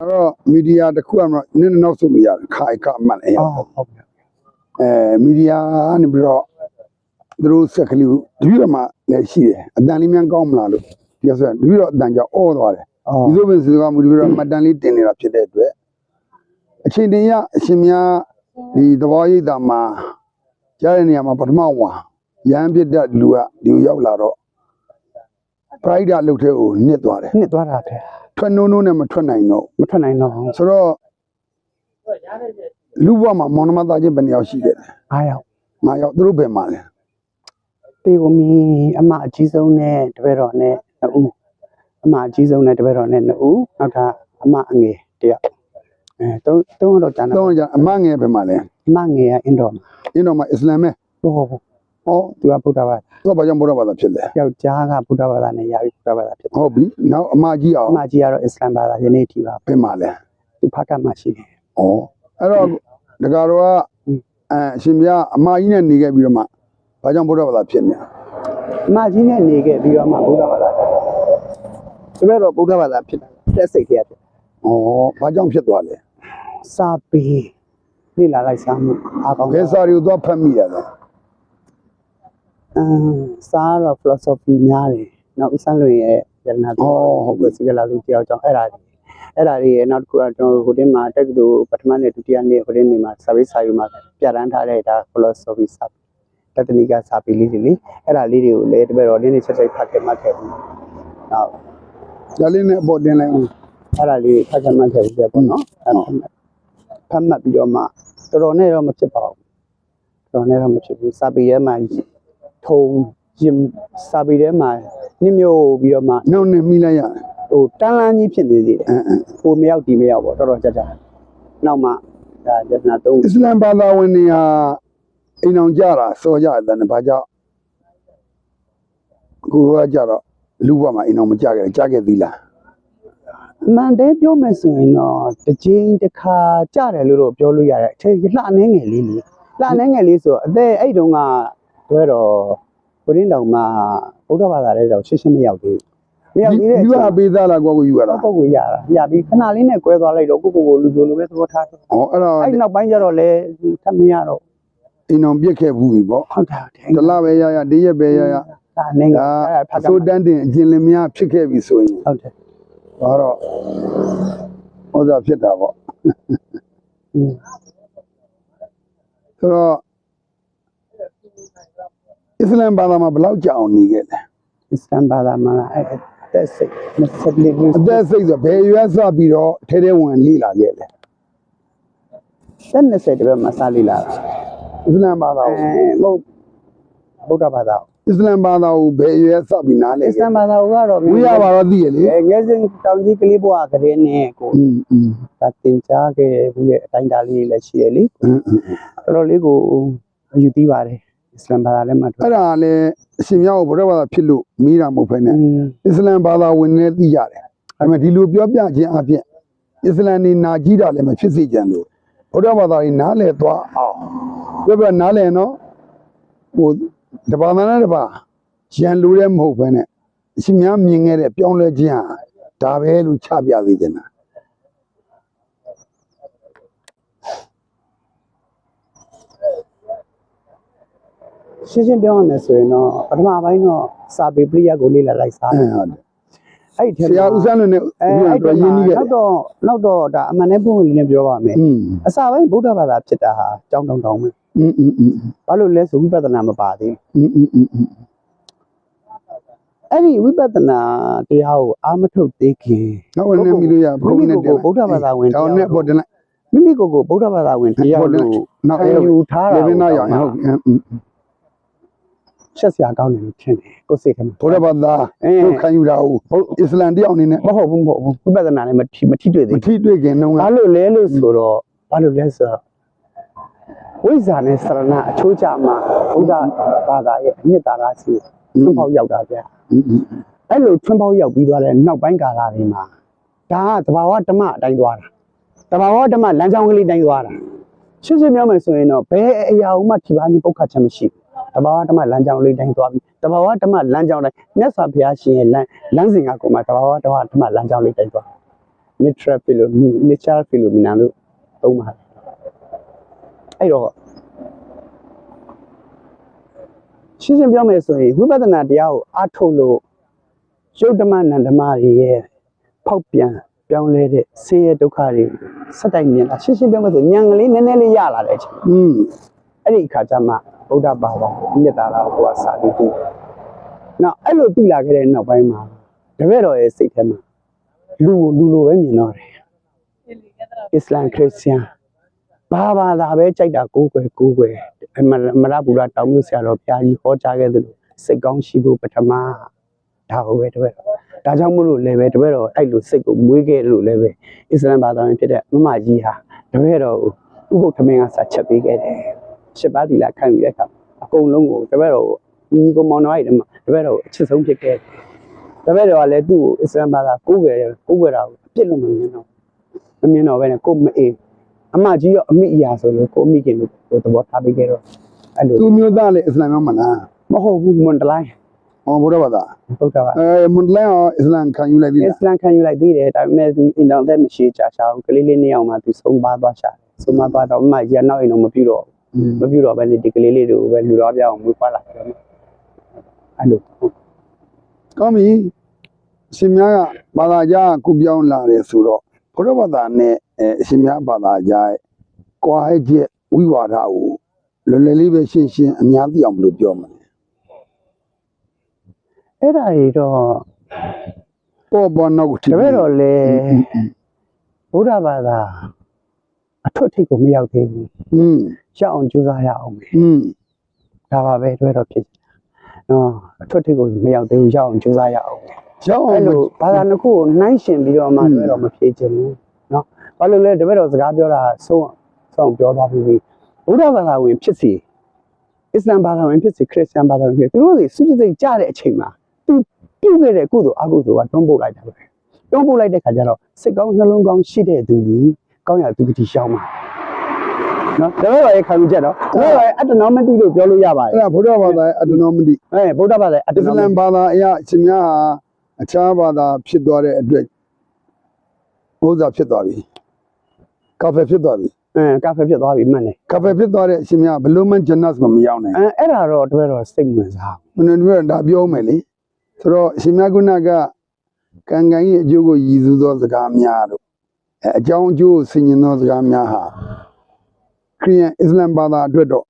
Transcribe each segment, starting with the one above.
အဲ့တော့မီဒီယာတစ်ခုကမှနည်းနည်းနောက်ဆုတ်လို့ရတယ်ခါခါအမှန်အရာအော်ဟုတ်ပြီအဲမီဒီယာကနေပြီးတော့သူတို့ဆက်ကလေးကိုတပြည့်တော့မှလည်းရှိတယ်အတန်လေးများကောင်းမလားလို့ဒီဆိုတပြည့်တော့အတန်ကြောင့်အော့သွားတယ်အော်ဒီလိုပဲစကားမူတပြည့်တော့မှတ်တမ်းလေးတင်နေတာဖြစ်တဲ့အတွက်အချိန်တင်ရအရှင်များဒီသဘောရိပ်တာမှာကြားတဲ့နေရာမှာပထမဝါရဟန်းပြစ်တဲ့လူကဒီကိုရောက်လာတော့ပရိုက်တာလုတ်တဲ့ကိုနစ်သွားတယ်နှစ်သွားတာတဲ့ ထွက်နိုးနိုးနဲ့မထွက်နိုင်တော့မထွက်နိုင်တော့ဘူးဆိုတော့လူဘဝမှာမောင်နှမသားချင်းဘယ်နှစ်ယောက်ရှိခဲ့လဲအားရောက်ငါယောက်သူတို့ဘယ်မှာလဲတေကိုမီအမအကြီးဆုံးနဲ့တပည့်တော်နဲ့နှစ်ဦးအမအကြီးဆုံးနဲ့တပည့်တော်နဲ့နှစ်ဦးနောက်ထပ်အမအငယ်တယောက်အဲတုံးတုံးတော့ကျန်တာတော့ကြအမငယ်ဘယ်မှာလဲအမငယ်ကအင်တော်မှာအင်းတော်မှာအစ္စလာမ်ပဲဟိုဟိုဟို ဟောသူကဗုဒ္ဓဘာသာသူကဘာကြောင့်ဘုရားဘာသာဖြစ်လဲယောက်ျားကဗုဒ္ဓဘာသာနဲ့ယာယီဗုဒ္ဓဘာသာဖြစ်တယ်ဟုတ်ပြီနောက်အမကြီးအောင်အမကြီးကတော့အစ္စလမ်ဘာသာယနေ့ထိပါဘယ်မှာလဲသူဖတ်ကမှရှိတယ်ဩအဲ့တော့ဒကာတော်ကအဲအရှင်မြတ်အမကြီးနဲ့နေခဲ့ပြီးတော့မှဘာကြောင့်ဘုရားဘာသာဖြစ်နေလဲအမကြီးနဲ့နေခဲ့ပြီးတော့မှဗုဒ္ဓဘာသာတပည့်တော်ဗုဒ္ဓဘာသာဖြစ်တယ်တက်စိတ်တည်းဖြစ်ဩဘာကြောင့်ဖြစ်သွားလဲစာပေလေ့လာလိုက်စားမှုအားကောင်းဘယ်စာတွေကိုသွားဖတ်မိရလဲ အမ်စာကတော့ philosophy များတယ်နောက်ဥစားလွင်ရဲ့ယန္နာတော်ဟုတ်ကဲ့စီကလာလူတယောက်ကြောင့်အဲ့ဒါတွေအဲ့ဒါတွေရဲ့နောက်တစ်ခုကကျွန်တော်ဟိုတင်းမှာတက္ကသိုလ်ပထမနဲ့ဒုတိယနေ့ဟိုတင်းနေမှာစာပေစာယူမှာပြဋ္ဌာန်းထားတဲ့ဒါ philosophy စာတတနိကစာပေလေးတွေလေအဲ့ဒါလေးတွေကိုလည်းတပည့်တော်လေးလေးချက်ချက်ဖတ်ခဲ့မှတ်ခဲ့ဘူးနောက်ဒါလေးနဲ့အပေါ်တင်လိုက်အောင်အဲ့ဒါလေးဖတ်ခဲ့မှတ်ခဲ့ဘူးပြပေါ့နော်အဲ့ဒါဖတ်မှတ်ပြီးတော့မှတော်တော်နဲ့တော့မဖြစ်ပါဘူးတော်တော်နဲ့တော့မဖြစ်ဘူးစာပေထဲမှာ ထုံရင်စာပေထဲမှာနှမျိုးပြီးတော့မှနောက်နဲ့မိလိုက်ရတယ်ဟိုတန်းလန်းကြီးဖြစ်နေသေးတယ်အဲအဲဟိုမရောက်ဒီမရောက်ပေါ့တော်တော်ကြကြနောက်မှဒါယတနာသုံးအစ္စလာမ်ဘာသာဝင်တွေဟာအိမ်အောင်ကြတာစောကြတယ်ဘာကြောင့်ကိုရောကကြတော့လူဘဝမှာအိမ်အောင်မကြခဲ့ကြခဲ့သီးလားအမှန်တည်းပြောမယ်ဆိုရင်တော့တစ်ချိန်တစ်ခါကြတယ်လို့တော့ပြောလို့ရတယ်အချိန်လှနှဲငယ်လေးလေလှနှဲငယ်လေးဆိုတော့အသက်အဲ့တုန်းက တွဲတော့ဘုရင်းတောင်မှာဗုဒ္ဓဘာသာတဲ့တော့ရှင်းရှင်းမရောက်သေးဘူးမရောက်သေးတဲ့အယူချိန်ရပေးသားလားကိုကိုယူရတာပုတ်ကိုရတာရပြီးခဏလေးနဲ့ကွဲသွားလိုက်တော့ကိုကိုကိုလူပြိုလိုပဲသဘောထားတယ်ဩအဲ့တော့အဲ့နောက်ပိုင်းကျတော့လေထပ်မရတော့အိမ်အောင်ပြက်ခဲ့ဘူးပြီပေါ့ဟုတ်တယ်ဟုတ်တယ်တလားပဲရရတရက်ပဲရရဒါနေငယ်ဒါအဲ့ဒါဖတ်ကအစိုးတန်းတင်အကျဉ်းလင်းများဖြစ်ခဲ့ပြီဆိုရင်ဟုတ်တယ်ဒါတော့ဟောတာဖြစ်တာပေါ့อืมဆိုတော့အ စ္စလမ်ဘာသာမှာဘယ်လောက်ကြာအောင်နေခဲ့လဲအစ္စလမ်ဘာသာမှာအဲ့အသက်စိတ်24ခုအသက်စိတ်ဆိုဘယ်ရွယ်စပြီးတော့ထဲထဲဝင်လေ့လာခဲ့လဲသက်20တပတ်မှာစလေ့လာတာအစ္စလမ်ဘာသာကိုမဟုတ်ဗုဒ္ဓဘာသာအစ္စလမ်ဘာသာကိုဘယ်ရွယ်စပြီးနားလဲအစ္စလမ်ဘာသာကတော့ဝိရပါတော့သိရလေငယ်စဉ်တောင်ကြီးကလေးဘွားကလေးနဲ့ကိုအင်းအင်းဒါတင်ကြားခဲ့ဘူးရဲ့အတိုင်းတားလေးလည်းရှိရလေတော်တော်လေးကိုယူသိပါတယ် အစ္စလမ်ဘာသာထဲမှာ အဲ့ဒါလည်းအရှင်မြောက်ကိုဘုရားဘာသာဖြစ်လို့မိတာမဟုတ်ဖ ೇನೆ อืม အစ္စလာမ်ဘာသာဝင်နေသိရတယ်။ဒါပေမဲ့ဒီလိုပြောပြခြင်းအပြင်အစ္စလာမ်နေနာကြီးတာလည်းမဖြစ်စေချင်လို့ဘုရားဘာသာကြီးနားလည်သွားအောင်ပြောပြနားလည်နော်ဟိုတပါးနဲ့တပါးရန်လိုတဲ့မဟုတ်ဘဲနဲ့အရှင်များမြင်ခဲ့တဲ့ပြောင်းလဲခြင်းဟာဒါပဲလို့ချပြသေးချင်တာ ရှင်းရှင်းပြောရမယ်ဆိုရင်တော့ပထမပိုင်းတော့စာပေပရိယတ်ကိုလေ့လာလိုက်စား အဲ တယ် ဟုတ်တယ် အဲ့ဒီထဲ ဆရာဦးစန်းလွင်နဲ့ အဲ ဦး အဲ့ က ဒီ ရင်းနှီးခဲ့ နော တယ် က်တော့နောက်တော့ဒါအမှန်တည်းပုံလေးနဲ့ပြောပါမယ် อืม အစာပိုင်းဗုဒ္ဓဘာသာဖြစ်တာဟာကြောင်းတောင်းတောင်းပဲ อืมอืมอืม ဘာလို့လဲဆိုဝိပဿနာမပါသေး อืมอืมอืมอืม အဲ့ဒီဝိပဿနာတရားကိုအာမထုတ်သေးခင် နောက်ဝင်နေမိလို့ရဘုန်းကြီးနဲ့ မိမိကိုယ်ကိုဗုဒ္ဓဘာသာဝင် တော တရား င်းနဲ့ပေါ်တင်လိုက် မိမိကိုယ်ကိုဗုဒ္ဓဘာသာဝင်တရား ဟုတ်တယ် လို့ နောက် ခံ အဲ့ ယူထားတာ လေဘင်းနာရောင်ဟုတ် ရှက်စရာကောင်းတယ်လို့ထင်တယ်ကိုယ်စိတ်ထဲမှာဘုရားဘာသာအင်းခံယူတာဟုတ်အစ္စလာမ်တရားအနေနဲ့မဟုတ်ဘူးမဟုတ်ဘူးဝိပဿနာနဲ့မထိမထိတွေ့သေးမဘူးထိတွေ့ခင်တော့ကဘာလို့လဲလို့ဆိုတော့ဘာလို့လဲဆိုတော့ဝိဇ္ဇာနဲ့စရဏအချိုးကျမှာဘုရားဘာသာရဲ့အမြင့်တာလားစီထွန်းပေါက်ရောက်တာဗျအဲ့လိုထွန်းပေါက်ရောက်ပြီးသွားတဲ့နောက်ပိုင်းကာလတွေမှာဒါကသဘာဝဓမ္မအတိုင်းသွားတာသဘာဝဓမ္မလမ်းကြောင်းကလေးတိုင်းသွားတာရှင်းရှင်းပြောမယ်ဆိုရင်တော့ဘယ်အရာမှထိပါခြင်းပုတ်ခတ်ခြင်းမရှိဘူး သဘာဝဓမ္မလမ်းကြောင်းလေးတိုင်းသွားပြီးသဘာဝဓမ္မလမ်းကြောင်းတိုင်းမြတ်စွာဘုရားရှင်ရဲ့လမ်းလမ်းစဉ်ကကိုမှသဘာဝဓမ္မဓမ္မလမ်းကြောင်းလေးတိုင်းသွား natural phenomena natural phenomena လို့သုံးပါတယ်အဲ့တော့ရှင်းရှင်းပြောမယ်ဆိုရင်ဝိပဿနာတရားကိုအားထုတ်လို့ရုပ်ဓမ္မနန္ဓမတွေရဲ့ဖောက်ပြန်ပြောင်းလဲတဲ့ဆင်းရဲဒုက္ခတွေစက်တိုက်မြင်လာရှင်းရှင်းပြောမယ်ဆိုဉာဏ်ကလေးနည်းနည်းလေးရလာတဲ့အချိန်อืมအဲ့ဒီအခါကျမှ ဗုဒ္ဓဘာသာကိုမြတ်တာလားကိုကစာပြီးသိ။နောက်အဲ့လိုသိလာခဲ့တဲ့နောက်ပိုင်းမှာတပည့်တော်ရဲ့စိတ်ထဲမှာလူကိုလူလိုပဲမြင်တော့တယ်။အစ္စလမ်ခရစ်ယာန်ဘာဘာသာပဲကြိုက်တာကိုးကွယ်ကိုးကွယ်အမရမရပူရတောင်မြို့ဆရာတော်ဘုရားကြီးဟောကြားခဲ့သလိုစိတ်ကောင်းရှိဖို့ပထမဒါဟုတ်ပဲတပည့်တော်ဒါကြောင့်မို့လို့လည်းပဲတပည့်တော်အဲ့လိုစိတ်ကိုမွေးခဲ့လို့လည်းပဲအစ္စလမ်ဘာသာဝင်ဖြစ်တဲ့မမကြီးဟာတပည့်တော်ကိုဥပုပ်ထမင်းကစာချက်ပေးခဲ့တယ်။ ရှစ်ပါးသီလခံယူတဲ့အခါအကုန်လုံးကိုတပည့်တော်ကိုညီကိုမောင်နှမတွေမှာတပည့်တော်ကိုအချစ်ဆုံးဖြစ်ခဲ့တယ်။တပည့်တော်ကလည်းသူ့ကိုအစ္စလမ်ဘာသာကိုးကွယ်တယ်ကိုးကွယ်တာကိုအပြစ်လို့မမြင်တော့မမြင်တော့ဘဲနဲ့ကိုမအေးအမကြီးရောအမိအရာဆိုလို့ကိုအမိခင်လို့ကိုသဘောထားပေးခဲ့တော့အဲ့လိုသူမျိုးသားလေအစ္စလာမ်မလားမဟုတ်ဘူးမွန်တလိုင်းဟောဘုရားဘာသာဟုတ်တာပါအဲမွန်လန်ရောအစ္စလာမ်ခံယူလိုက်ပြီအစ္စလမ်ခံယူလိုက်သေးတယ်ဒါပေမဲ့သူအင်တောင်သက်မရှိချာချာဘူးကလေးလေးနှစ်ယောက်မှသူဆုံးပါသွားချာတယ်ဆုံးပါသွားတော့အမကြီးကနောက်အိမ်တော့မပြုတ်တော့อืม မပြုတ်တော့ဘဲနဲ့ဒီကလေးလေးတွေကိုပဲလူတော်ပြအောင်မွေးဖွားလာတယ်အဲ့လိုကောင်းပြီရှင်များကဘာသာကြားကုပြောင်းလာတယ်ဆိုတော့ဘုရားဘာသာနဲ့အဲအရှင်များဘာသာကြားရဲ့ကွာဟချက်ဝိဝါဒကိုလွယ်လွယ်လေးပဲရှင်းရှင်းအများသိအောင်ဘယ်လိုပြောမလဲအဲ့ဒါတွေတော့ပေါ်ပေါ်နောက်ကိုထိတပည့်တော်လေဘုရားဘာသာ အထွတ်ထိပ်ကိုမရောက်သေးဘူး อืม ရောက်အောင်ကြိုးစားရအောင်ပဲ อืม ဒါပါပဲတပည့်တော်ဖြစ်နော်အထွတ်ထိပ်ကိုမရောက်သေးဘူးရောက်အောင်ကြိုးစားရအောင် ကျောင်း အဲ့လိုဘာသာနှစ်ခုကိုနှိုင်းရှင်ပြီးတော့မှတပည့်တော်မဖြေချင်ဘူးနော်ဘာလို့လဲတပည့်တော်စကားပြောတာဆုံးဆုံးပြောသွားပြီးပြီဘုရားဘာသာဝင်ဖြစ်စီအစ္စလမ်ဘာသာဝင်ဖြစ်စီခရစ်ယာန်ဘာသာဝင်ဖြစ်စီသူတို့တွေစုကြစိတ်ကြတဲ့အချိန်မှာသူပြုတ်ခဲ့တဲ့ကုသိုလ်အကုသိုလ်ကတွန်းပို့လိုက်တာပဲတွန်းပို့လိုက်တဲ့ခါကျတော့စိတ်ကောင်းနှလုံးကောင်းရှိတဲ့သူကြီး ကောင်းရသူတိရှောင်းမှာနော်တပည့်တော်ရဲ့ခံယူချက်တော့တပည့်တော်ရဲ့အတ္တနောမတိလို့ပြောလို့ရပါတယ်အဲ့ဒါဘုရားဘာသာရဲ့အတ္တနောမတိအဲဗုဒ္ဓဘာသာရဲ့အတ္တအစ္စနောမလတိမ်ဘာသာအရာအရှင်များဟာအခြားဘာသာဖြစ်သွားတဲ့အတွက်ဥစ္စာဖြစ်သွားပြီကာဖေဖြစ်သွားပြီအဲကာဖေဖြစ်သွားပြီမှန်တယ်ကာဖေဖြစ်သွားတဲ့အရှင်များဘယ်လို့မှဂျန်နတ်ကိုမရောက်နိုင်အဲအဲ့ဒါတော့တပည့်တော်စိတ်ဝင်စားမင်းတို့ကဒါပြောမယ်လေဆိုတော့အရှင်မြတ်ကုဏကကံကံရဲ့အကျိုးကိုရည်စူးသောစကားများတို့ အဲအကြောင်းအကျိုးကိုဆင်ញင်သောစကားများဟာခရိယန်အစ္စလမ်ဘာသာအတွက်တော့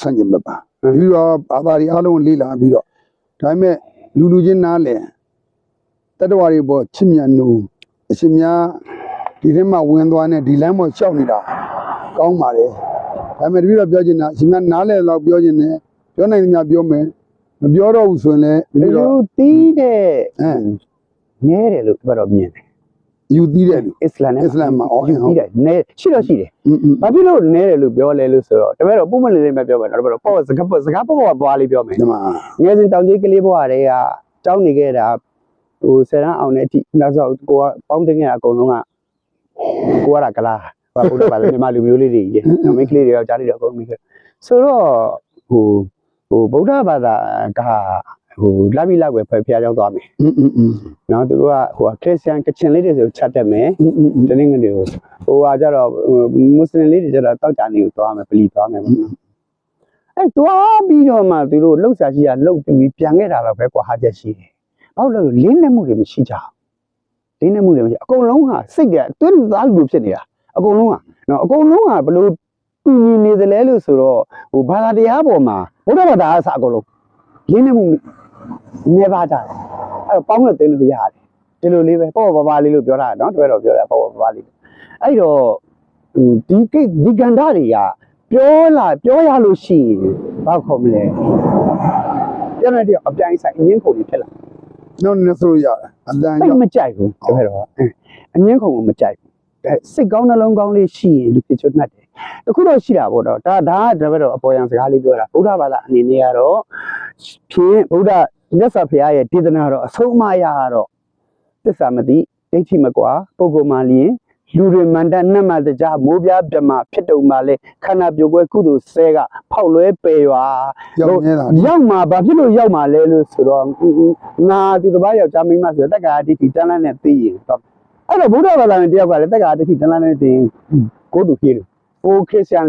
ဆန့်ကျင်ဘက်ပါပြီးတော့ဘာသာတွေအားလုံးကိုလေ့လာပြီးတော့ဒါပေမဲ့လူလူချင်းနားလည်တတ္တဝါတွေပေါ်ချစ်မြတ်နူအရှင်များဒီထဲမှာဝင်သွားနေဒီလမ်းပေါ်ရှောက်နေတာကောင်းပါတယ်ဒါပေမဲ့တပည့်တော့ပြောချင်တာအရှင်များနားလည်တော့ပြောချင်တယ်ပြောနိုင်သမျှပြောမယ်မပြောတော့ဘူးဆိုရင်လည်းဒီလူလိုတော့တီးတဲ့အဲနဲတယ်လို့တပည့်တော်မြင်တယ် ယူသီးတဲ့လူအစ္စလာမ်နဲ့အစ္စလာမ်မှာအော်ဟင်ဟုတ်တယ်နည်းရှိတော့ရှိတယ်ဘာဖြစ်လို့နည်းတယ်လို့ပြောလဲလို့ဆိုတော့တပည့်တော်ပုံမှန်လေးလေးပဲပြောမယ်နောက်တပည့်တော်ပေါ့စကားပေါ့စကားပေါ့ပေါ့သွားလေးပြောမယ်ငယ်စဉ်တောင်ကြီးကလေးဘွားတွေကတောင်းနေခဲ့တာဟိုဆယ်တန်းအောင်တဲ့အထိနောက်ဆိုကိုကပေါင်းတင်ခဲ့တာအကုန်လုံးကကိုကတော့ကလားဘာဘုရားပါလဲမြန်မာလူမျိုးလေးတွေကြီးနော်မိန်းကလေးတွေရောကြားနေတော့အကုန်မိခဲ့ဆိုတော့ဟိုဟိုဗုဒ္ဓဘာသာက ဟိုလာပြီးလောက်ပဲဖျားကြောင်းသွားမယ် อืมอืมอืม နော်သူတို့ကဟိုခရစ်ယာန်ကချင်လေးတွေဆိုချက်တက်မယ် อืมอืม တနင်္ဂနွေကိုဟိုဟာကြတော့မွတ်စလင်လေးတွေကြတော့တောက်ကြနေကိုသွားမယ်ပလီသွားမယ်ပေါ့နော်အဲသွားပြီးတော့မှသူတို့လှုပ်ရှားရှိတာလှုပ်ပြီးပြန်ခဲ့တာတော့ပဲကွာဟာချက်ရှိတယ်ဘာလို့လဲလင်းနေမှုတွေမရှိကြဘူးလင်းနေမှုတွေမရှိအကုန်လုံးဟာစိတ်ကတွင်းသားလူဖြစ်နေတာအကုန်လုံးဟာနော်အကုန်လုံးဟာဘလို့တူညီနေသလဲလို့ဆိုတော့ဟိုဘာသာတရားပေါ်မှာဘုရားဘာသာအစအကုန်လုံးလင်းနေမှု နေပါကြတယ်အဲ့တော့ပေါင်းလို့တင်းလို့ရတယ်ဒီလိုလေးပဲပေါ့ပေါ့ပါပါလေးလို့ပြောတာနော်တွဲတော့ပြောတာပေါ့ပေါ့ပါပါလေးအဲ့တော့ဒီကိဒီကန္ဓာတွေကပြောလာပြောရလို့ရှိရင်ဘာခေါ်မလဲပြန်တဲ့တယောက်အပြိုင်ဆိုင်အငင်းခုံတွေဖြစ်လာနော်နော်ဆိုရအတန်ကြောင့်မကြိုက်ဘူးတကယ်တော့အငင်းခုံကိုမကြိုက်ဘူးစိတ်ကောင်းနှလုံးကောင်းလေးရှိရင်လူဖြစ်ချွတ်နှက်တယ်တခုတော့ရှိတာပေါ့တော့ဒါဒါကတကယ်တော့အပေါ်ယံစကားလေးပြောတာဗုဒ္ဓဘာသာအနေနဲ့ကတော့ ဖြင့်ဗုဒ္ဓမြတ်စွာဘုရားရဲ့ဒေသနာတော့အဆုံးအမအရာကတော့သစ္စာမသိဒိဋ္ဌိမကွာပုဂ္ဂိုလ်မှလျင်လူတွေမန္တနတ်မတကြားမိုးပြားပြမဖြစ်တုံမှလဲခန္ဓာပြိုကွဲကုသိုလ်ဆဲကဖောက်လွဲပယ်ရွာရောက်နေတာရောက်မှာဘာဖြစ်လို့ရောက်မှာလဲလို့ဆိုတော့ငါဒီတစ်ပါးယောက်ျားမိန်းမဆိုတော့တက္ကရာဒိဋ္ဌိတန်းလန်းနဲ့သိရင်တော့အဲ့တော့ဗုဒ္ဓဘာသာဝင်တယောက်ကလည်းတက္ကရာတတိတလားနဲ့တင်ကိုတူပြေးလို့ဟိုခရစ်ယာန်